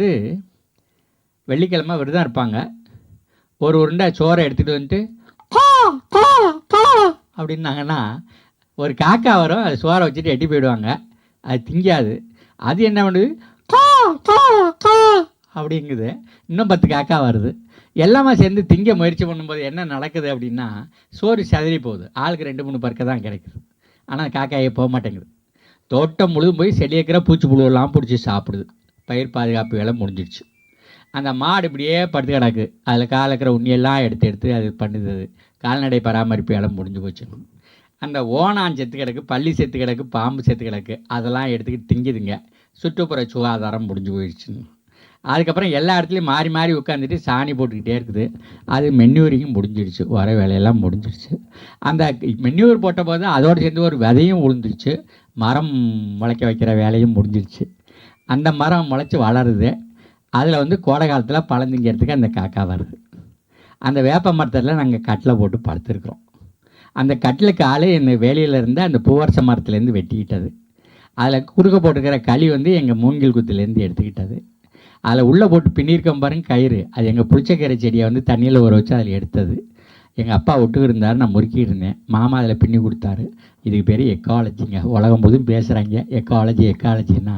வந்து வெள்ளிக்கிழமை விரதம் இருப்பாங்க. ஒரு உருண்டை சோறை எடுத்துகிட்டு வந்துட்டு அப்படின்னாங்கன்னா ஒரு காக்கா வரும் அது சோறை வச்சுட்டு எட்டி போயிடுவாங்க. அது திங்காது. அது என்ன பண்ணுது? அப்படிங்குது. இன்னும் பத்து காக்கா வருது. எல்லாமே சேர்ந்து திங்க முயற்சி பண்ணும்போது என்ன நடக்குது அப்படின்னா சோறு சதறி போகுது. ஆளுக்கு ரெண்டு மூணு பறக்க தான் கிடைக்குது. ஆனால் காக்காயே போக மாட்டேங்குது. தோட்டம் முழுதும் போய் செடியக்கிற பூச்சி புழுவெல்லாம் பிடிச்சி சாப்பிடுது. பயிர் பாதுகாப்பு வேலை முடிஞ்சிடுச்சு. அந்த மாடு இப்படியே படுத்து கிடக்கு. அதில் காலை இருக்கிற உண்ணியெல்லாம் எடுத்து எடுத்து அது பண்ணுது. அது. கால்நடை பராமரிப்பு வேலை முடிஞ்சு போச்சு. அந்த ஓணான் செத்து கிடக்கு பள்ளி செத்து கிடக்கு பாம்பு செத்து கிடக்கு அதெல்லாம் எடுத்துக்கிட்டு திங்குதுங்க. சுற்றுப்புற சுகாதாரம் முடிஞ்சு போயிடுச்சு. அதுக்கப்புறம் எல்லா இடத்துலையும் மாறி மாறி உட்காந்துட்டு சாணி போட்டுக்கிட்டே இருக்குது. அது மென்யூரிங்கும் முடிஞ்சிடுச்சு. வர வேலையெல்லாம் முடிஞ்சிடுச்சு. அந்த மென்யூர் போட்ட போது அதோடு சேர்ந்து ஒரு விதையும் விழுந்துருச்சு மரம் முளைக்க வைக்கிற வேலையும் முடிஞ்சிடுச்சு. அந்த மரம் முளைச்சி வளருது. அதில் வந்து கோடை காலத்தில் பழந்திங்கிறதுக்கு அந்த காக்கா வருது. அந்த வேப்ப மரத்தில் நாங்கள் கட்டில் போட்டு படுத்துருக்குறோம் அந்த கட்டிலுக்கு ஆளே என்னை வேலியில இருந்து அந்த பூவரச மரத்துலேருந்து வெட்டிக்கிட்டது. அதில் குறுக்க போட்டுக்கிற களி வந்து எங்கள் மூங்கில் குத்துலேருந்து எடுத்துக்கிட்டது. அதில் உள்ளே போட்டு பின்னிருக்கோம் பாருங்க கயிறு. அது எங்கள் புளிச்சக்கீரை செடியை வந்து தண்ணியில் ஊற வச்சு அதில் எடுத்தது. எங்கள் அப்பா விட்டுக்கிட்டு இருந்தார் நான் முறுக்கிட்டு இருந்தேன் மாமா அதில் பின்னி கொடுத்தாரு. இதுக்கு பேர் எக்காலஜிங்க உலகம் போதும் பேசுகிறாங்க எக்காலஜி எக்காலஜின்னா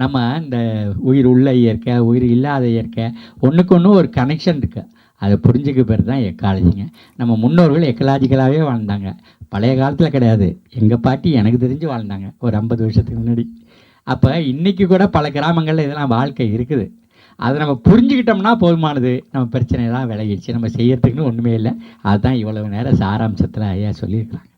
நம்ம இந்த உயிர் உள்ள இயற்கை உயிர் இல்லாத இயற்கை ஒன்றுக்கு ஒன்று ஒரு கனெக்ஷன் இருக்குது அதை புரிஞ்சுக்க பேர் தான் எக்காலஜிங்க நம்ம முன்னோர்கள் எக்கலாஜிக்கலாகவே வாழ்ந்தாங்க. பழைய காலத்தில் கிடையாது. எங்கள் பாட்டி எனக்கு தெரிஞ்சு வாழ்ந்தாங்க. ஒரு ஐம்பது வருஷத்துக்கு முன்னாடி. அப்போ இன்றைக்கி கூட பல கிராமங்களில் இதெல்லாம் வாழ்க்கை இருக்குது. அதை நம்ம புரிஞ்சுக்கிட்டோம்னா போதுமானது. நம்ம பிரச்சனையெல்லாம் விலகிடுச்சு. நம்ம செய்யறதுக்குன்னு ஒன்றுமே இல்லை. அதுதான் இவ்வளவு நேரம் சாராம்சத்தில் ஐயா சொல்லியிருக்கிறாங்க.